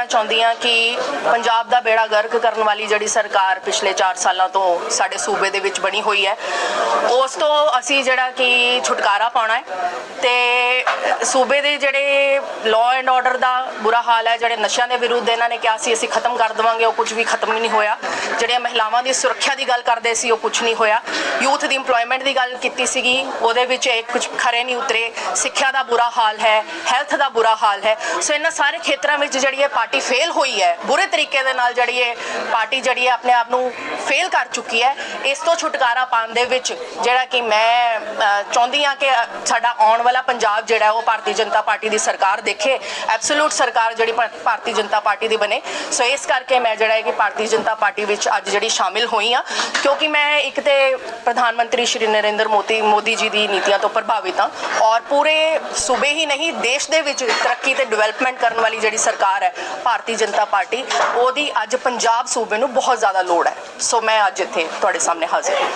ਕਹਿਣਾ ਚਾਹੁੰਦੀ ਹਾਂ ਕਿ ਪੰਜਾਬ ਦਾ ਬੇੜਾ ਗਰਕ ਕਰਨ ਵਾਲੀ ਜਿਹੜੀ ਸਰਕਾਰ ਪਿਛਲੇ 4 ਸਾਲਾਂ ਤੋਂ ਸਾਡੇ ਸੂਬੇ ਦੇ ਵਿੱਚ ਬਣੀ ਹੋਈ ਹੈ। ਉਸ ਤੋਂ ਅਸੀਂ ਜਿਹੜਾ ਕਿ ਛੁਟਕਾਰਾ ਪਾਉਣਾ ਹੈ ਤੇ ਸੂਬੇ ਦੇ ਜਿਹੜੇ ਲਾਅ ਐਂਡ ਆਰਡਰ ਦਾ ਬੁਰਾ ਹਾਲ ਹੈ, ਜਿਹੜੇ ਨਸ਼ਿਆਂ ਦੇ ਵਿਰੁੱਧ ਇਹਨਾਂ ਨੇ ਕਿਹਾ ਸੀ, ਅਸੀਂ ਖਤਮ ਕਰ ਦੇਵਾਂਗੇ, ਉਹ ਕੁਝ ਵੀ ਖਤਮ ਨਹੀਂ ਹੋਇਆ। ਜਿਹੜੀਆਂ ਮਹਿਲਾਵਾਂ ਦੀ ਸੁਰੱਖਿਆ ਦੀ ਗੱਲ ਕਰਦੇ ਸੀ, ਉਹ ਕੁਝ ਨਹੀਂ ਹੋਇਆ। ਯੂਥ ਦੀ ਇੰਪਲੋਇਮੈਂਟ ਦੀ ਗੱਲ ਕੀਤੀ ਸੀਗੀ, ਉਹਦੇ ਵਿੱਚ ਇਹ ਕੁਝ ਖਰੇ ਨਹੀਂ ਉਤਰੇ। ਸਿੱਖਿਆ ਦਾ ਬੁਰਾ ਹਾਲ ਹੈ ਹੈਲਥ ਦਾ ਬੁਰਾ ਹਾਲ ਹੈ। ਸੋ ਇਹਨਾਂ ਸਾਰੇ ਖੇਤਰਾਂ ਵਿੱਚ ਜਿਹੜੀ ਇਹ ਪਾਰਟੀ ਫੇਲ ਹੋਈ ਹੈ, ਬੁਰੇ ਤਰੀਕੇ ਦੇ ਨਾਲ ਜਿਹੜੀ ਇਹ ਪਾਰਟੀ ਜਿਹੜੀ ਹੈ, ਆਪਣੇ ਆਪ ਨੂੰ ਫੇਲ ਕਰ ਚੁੱਕੀ ਹੈ। ਇਸ ਤੋਂ ਛੁਟਕਾਰਾ ਪਾਉਣ ਦੇ ਵਿੱਚ ਜਿਹੜਾ ਕਿ ਮੈਂ ਚਾਹੁੰਦੀ ਹਾਂ ਕਿ ਸਾਡਾ ਆਉਣ ਵਾਲਾ ਪੰਜਾਬ ਜਿਹੜਾ ਹੈ, ਉਹ ਭਾਰਤੀ ਜਨਤਾ ਪਾਰਟੀ ਦੀ ਸਰਕਾਰ ਦੇਖੇ ਐਬਸੋਲੂਟ ਸਰਕਾਰ ਜਿਹੜੀ ਭਾਰਤੀ ਜਨਤਾ ਪਾਰਟੀ ਦੀ ਬਣੇ। ਸੋ ਇਸ ਕਰਕੇ ਮੈਂ ਜਿਹੜਾ ਹੈ ਕਿ ਭਾਰਤੀ ਜਨਤਾ ਪਾਰਟੀ ਵਿੱਚ ਅੱਜ ਜਿਹੜੀ ਸ਼ਾਮਿਲ ਹੋਈ ਹਾਂ, ਕਿਉਂਕਿ ਮੈਂ ਇੱਕ ਤੇ ਪ੍ਰਧਾਨ ਮੰਤਰੀ ਸ਼੍ਰੀ ਨਰਿੰਦਰ ਮੋਦੀ ਮੋਦੀ ਜੀ ਦੀ ਨੀਤੀਆਂ ਤੋਂ ਪ੍ਰਭਾਵਿਤ ਹਾਂ ਔਰ ਪੂਰੇ ਸੂਬੇ ਹੀ ਨਹੀਂ, ਦੇਸ਼ ਦੇ ਵਿੱਚ ਤਰੱਕੀ ਤੇ ਡਿਵੈਲਪਮੈਂਟ ਕਰਨ ਵਾਲੀ ਜਿਹੜੀ ਸਰਕਾਰ ਹੈ, ਭਾਰਤੀ ਜਨਤਾ ਪਾਰਟੀ, ਉਹਦੀ ਅੱਜ ਪੰਜਾਬ ਸੂਬੇ ਨੂੰ ਬਹੁਤ ਜ਼ਿਆਦਾ ਲੋੜ ਹੈ। ਸੋ ਮੈਂ ਅੱਜ ਇੱਥੇ ਤੁਹਾਡੇ ਸਾਹਮਣੇ ਹਾਜ਼ਰ ਹਾਂ।